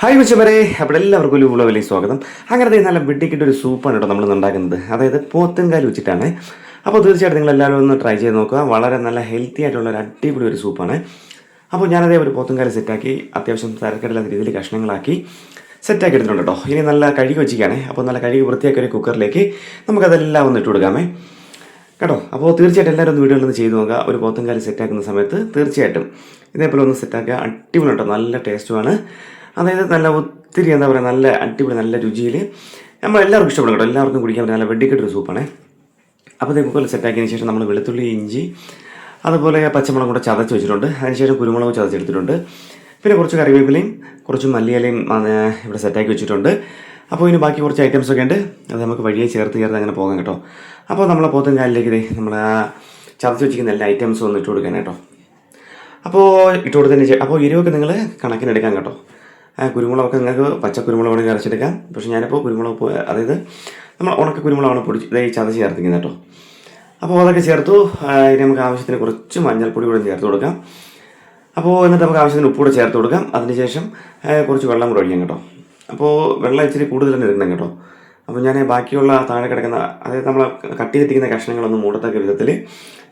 Hi കൊച്ചുമരെ. അപ്പോൾ എല്ലാവർക്കും ഒരു ഉളവിലേക്ക് സ്വാഗതം. അങ്ങനത്തെ നല്ല വെട്ടിക്കിട്ട് ഒരു സൂപ്പാണ് കേട്ടോ നമ്മൾ ഉണ്ടാക്കുന്നത്. അതായത് പോത്തൻകാൽ വെച്ചിട്ടാണ്. അപ്പോൾ തീർച്ചയായിട്ടും നിങ്ങൾ എല്ലാവരും ഒന്ന് ട്രൈ ചെയ്ത് നോക്കുക. വളരെ നല്ല ഹെൽത്തി ആയിട്ടുള്ള ഒരു അടിപൊളി ഒരു സൂപ്പാണ്. അപ്പോൾ ഞാനതേ ഒരു പോത്തൻകാൽ സെറ്റാക്കി അത്യാവശ്യം തരക്കേടില്ലാത്ത രീതിയിൽ കഷ്ണങ്ങളാക്കി സെറ്റാക്കി എടുത്തിട്ടുണ്ട് കേട്ടോ. ഇനി നല്ല കഴുകി വെച്ചിരിക്കുകയാണ്. അപ്പോൾ നല്ല കഴുകി വൃത്തിയാക്കി ഒരു കുക്കറിലേക്ക് നമുക്കതെല്ലാം ഒന്ന് ഇട്ട് കൊടുക്കാമേ. കേട്ടോ. അപ്പോൾ തീർച്ചയായിട്ടും എല്ലാവരും ഒന്ന് വീഡിയോ ഒന്ന് ചെയ്ത് നോക്കുക. ഒരു പോത്തൻകാലി സെറ്റാക്കുന്ന സമയത്ത് തീർച്ചയായിട്ടും ഇതേപോലെ ഒന്ന് സെറ്റാക്കുക. അടിപൊളി കേട്ടോ. നല്ല ടേസ്റ്റുമാണ് അതായത് നല്ല ഒത്തിരി എന്താ പറയുക നല്ല അടിപൊളി നല്ല രുചിയിൽ നമ്മൾ എല്ലാവർക്കും ഇഷ്ടപ്പെടും കേട്ടോ. എല്ലാവർക്കും കുടിക്കാൻ നല്ല വെടിക്കെട്ടൊരു സൂപ്പാണ്. അപ്പോൾ ഇതേ കുക്കറിൽ സെറ്റാക്കിയതിന് ശേഷം നമ്മൾ വെളുത്തുള്ളി ഇഞ്ചി അതുപോലെ പച്ചമുളക് കൂടെ ചതച്ച് വെച്ചിട്ടുണ്ട്. അതിനുശേഷം കുരുമുളക് ചതച്ചെടുത്തിട്ടുണ്ട്. പിന്നെ കുറച്ച് കറിവേപ്പിലയും കുറച്ച് മല്ലിയിലയും ഇവിടെ സെറ്റാക്കി വെച്ചിട്ടുണ്ട്. അപ്പോൾ ഇനി ബാക്കി കുറച്ച് ഐറ്റംസ് ഒക്കെ ഉണ്ട്. അത് നമുക്ക് വഴിയെ ചേർത്ത് ചേർത്ത് അങ്ങനെ പോകാം കേട്ടോ. അപ്പോൾ നമ്മളെ പോത്തൻകാലിലേക്ക് ഇതേ നമ്മൾ ചതച്ച് വെച്ചിരിക്കുന്ന എല്ലാ ഐറ്റംസും ഒന്ന് ഇട്ട് കൊടുക്കാൻ കേട്ടോ. അപ്പോൾ ഇട്ട് കൊടുത്തതിന് അപ്പോൾ എരിവൊക്കെ നിങ്ങൾ കണക്കിനെടുക്കാം കേട്ടോ. കുരുമുളകൊക്കെ നിങ്ങൾക്ക് പച്ച കുരുമുളക് വേണമെങ്കിൽ അരച്ചെടുക്കാം. പക്ഷേ ഞാനിപ്പോൾ കുരുമുളക് അതായത് നമ്മൾ ഉണക്ക കുരുമുളകാണ് പൊടിച്ച് ഇതായി ചതച്ച് ചേർത്തിക്കുന്നത് കേട്ടോ. അപ്പോൾ അതൊക്കെ ചേർത്തു. ഇനി നമുക്ക് ആവശ്യത്തിന് കുറച്ച് മഞ്ഞൾപ്പൊടി കൂടെ ചേർത്ത് കൊടുക്കാം. അപ്പോൾ എന്നിട്ട് നമുക്ക് ആവശ്യത്തിന് ഉപ്പ് കൂടെ ചേർത്ത് കൊടുക്കാം. അതിനുശേഷം ശേഷം കുറച്ച് വെള്ളം കൂടെ ഒഴിക്കാം കേട്ടോ. അപ്പോൾ വെള്ളം ഇച്ചിരി കൂടുതൽ തന്നെ എടുക്കണം കേട്ടോ. അപ്പോൾ ഞാൻ ബാക്കിയുള്ള താഴെ കിടക്കുന്ന അതായത് നമ്മൾ കട്ട് ചെയ്തിരിക്കുന്ന കഷ്ണങ്ങളൊന്നും മൂടത്തക്ക വിധത്തിൽ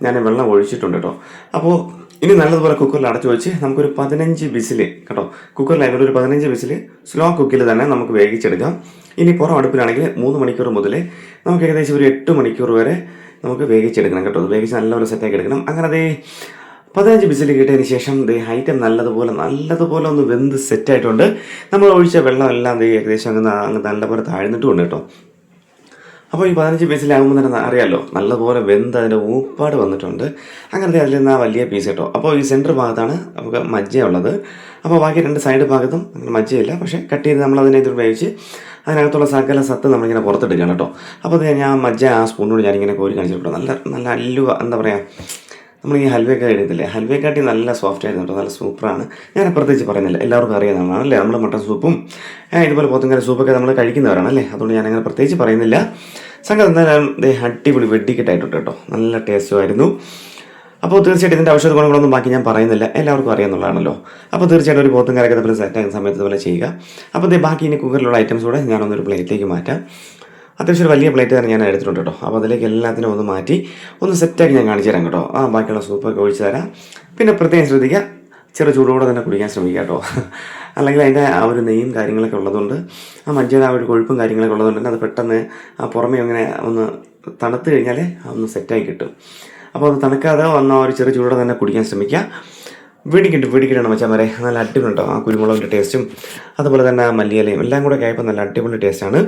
ഞാൻ വെള്ളം ഒഴിച്ചിട്ടുണ്ട് കേട്ടോ അപ്പോൾ ഇനി നല്ലതുപോലെ കുക്കറിൽ അടച്ചു വെച്ച് നമുക്കൊരു പതിനഞ്ച് വിസിൽ കേട്ടോ കുക്കറിലായതുകൊണ്ട് ഒരു പതിനഞ്ച് വിസിൽ സ്ലോ കുക്കിൽ തന്നെ നമുക്ക് വേവിച്ചെടുക്കാം. ഇനി പുറം അടുപ്പിലാണെങ്കിൽ മൂന്ന് മണിക്കൂർ മുതൽ നമുക്ക് ഏകദേശം ഒരു എട്ട് മണിക്കൂർ വരെ നമുക്ക് വേവിച്ചെടുക്കണം കേട്ടോ. വേവിച്ച് നല്ലപോലെ സെറ്റാക്കി എടുക്കണം. അങ്ങനെ അതേ പതിനഞ്ച് ബിസിൽ കിട്ടിയതിന് ശേഷം ദേ ഐറ്റം നല്ലതുപോലെ നല്ലതുപോലെ ഒന്ന് വെന്ത് സെറ്റായിട്ടുണ്ട് നമ്മൾ ഒഴിച്ച വെള്ളമെല്ലാം ദേ ഏകദേശം അങ്ങ് അങ്ങ് നല്ലപോലെ താഴ്ന്നിട്ടുമുണ്ട് കേട്ടോ. അപ്പോൾ ഈ പതിനഞ്ച് പീസിലാകുമ്പോൾ തന്നെ അറിയാമല്ലോ നല്ലപോലെ വെന്ത് അതിന്റെ ഊപ്പാട് വന്നിട്ടുണ്ട്. അങ്ങനത്തെ അതിൽ നിന്ന് ആ വലിയ പീസ് കേട്ടോ. അപ്പോൾ ഈ സെന്റർ ഭാഗത്താണ് നമുക്ക് മജ്ജയുള്ളത് അപ്പോൾ ബാക്കി രണ്ട് സൈഡ് ഭാഗത്തും അങ്ങനെ മജ്ജയില്ല. പക്ഷേ കട്ട് ചെയ്ത് നമ്മൾ അതിനെ ഉപയോഗിച്ച് അതിനകത്തുള്ള സകല സത്ത് നമ്മളിങ്ങനെ പുറത്തെടുക്കണം കേട്ടോ. അപ്പോൾ അത് ഞാൻ മജ്ജ ആ സ്പൂണോട് ഞാനിങ്ങനെ കോരി കാണിച്ചിട്ടുണ്ട്. നല്ല നല്ല അല്ലുവ എന്താ പറയുക നമ്മൾ ഈ ഹൽവയൊക്കെ എടുത്തില്ലേ ഹൽവയെക്കാട്ടി നല്ല സോഫ്റ്റ് ആയിരുന്നു കേട്ടോ. നല്ല സൂപ്പറാണ് ഞാൻ പ്രത്യേകിച്ച് പറയുന്നില്ല. എല്ലാവർക്കും അറിയാവുന്നതാണ് അല്ലേ നമ്മൾ മട്ടൻ സൂപ്പും ഇതുപോലെ പോത്തങ്കര സൂപ്പൊക്കെ നമ്മൾ കഴിക്കുന്നവരാണ് അല്ലേ? അതുകൊണ്ട് ഞാൻ അങ്ങനെ പ്രത്യേകിച്ച് പറയുന്നില്ല. സംഗതി എന്തായാലും അടിപൊളി വെഡിക്കെട്ടായിട്ടുണ്ട് കേട്ടോ. നല്ല ടേസ്റ്റും ആയിരുന്നു. അപ്പോൾ തീർച്ചയായിട്ടും ഇതിന്റെ ഔഷധ ഗുണങ്ങളൊന്നും ബാക്കി ഞാൻ പറയുന്നില്ല. എല്ലാവർക്കും അറിയാമെന്നുള്ളതാണല്ലോ അപ്പോൾ തീർച്ചയായിട്ടും ഒരു പോത്തും കരക്കത്തെ സെറ്റ് ആകുന്ന സമയത്ത് ഇതുപോലെ ചെയ്യുക. അപ്പോൾ ബാക്കി ഇനി കുക്കറിലുള്ള ഐറ്റംസ് കൂടെ ഞാനൊന്നൊരു പ്ലേറ്റിലേക്ക് മാറ്റാം. അത്യാവശ്യം ഒരു വലിയ പ്ലേറ്റ് തന്നെ ഞാൻ എടുത്തിട്ടുണ്ട് കേട്ടോ. അപ്പോൾ അതിലേക്ക് എല്ലാത്തിനും ഒന്ന് മാറ്റി ഒന്ന് സെറ്റാക്കി ഞാൻ കാണിച്ചു തരാം കേട്ടോ. ആ ബാക്കിയുള്ള സൂപ്പൊക്കെ ഒഴിച്ച് തരാം. പിന്നെ പ്രത്യേകം ശ്രദ്ധിക്കുക ചെറു ചൂടോടെ തന്നെ കുടിക്കാൻ ശ്രമിക്കുക കേട്ടോ. അല്ലെങ്കിൽ അതിന്റെ ആ ഒരു നെയ്യും കാര്യങ്ങളൊക്കെ ഉള്ളതുകൊണ്ട് ആ മജ്ജയുടെ ആ ഒരു കൊഴുപ്പും കാര്യങ്ങളൊക്കെ ഉള്ളതുകൊണ്ട് അത് പെട്ടെന്ന് ആ പുറമേ അങ്ങനെ ഒന്ന് തണുത്ത് കഴിഞ്ഞാൽ ഒന്ന് സെറ്റായി കിട്ടും. അപ്പോൾ അത് തണുക്കാതെ വന്ന ആ ഒരു ചെറു ചൂടോടെ തന്നെ കുടിക്കാൻ ശ്രമിക്കുക. വെടിക്കിട്ട് വെടിക്കിട്ടാണ് മച്ചാൻ വരെ നല്ല അടിപൊളി ഉണ്ടോ? ആ കുരുമുളകിന്റെ ടേസ്റ്റും അതുപോലെ തന്നെ ആ മല്ലിയിലയും എല്ലാം കൂടെ ആയപ്പോൾ നല്ല അടിപൊളി ടേസ്റ്റാണ്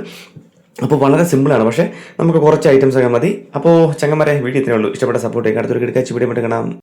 അപ്പോൾ വളരെ സിമ്പിളാണ് പക്ഷേ നമുക്ക് കുറച്ച് ഐറ്റംസ് ഒക്കെ മതി. അപ്പോൾ ചങ്ങന്മാരെ വീഡിയോ ഇത്രയേ ഉള്ളൂ. ഇഷ്ടപ്പെട്ട സപ്പോർട്ട് അടുത്തൊരു കിടക്കാച്ച് വീഡിയോ കാണാം.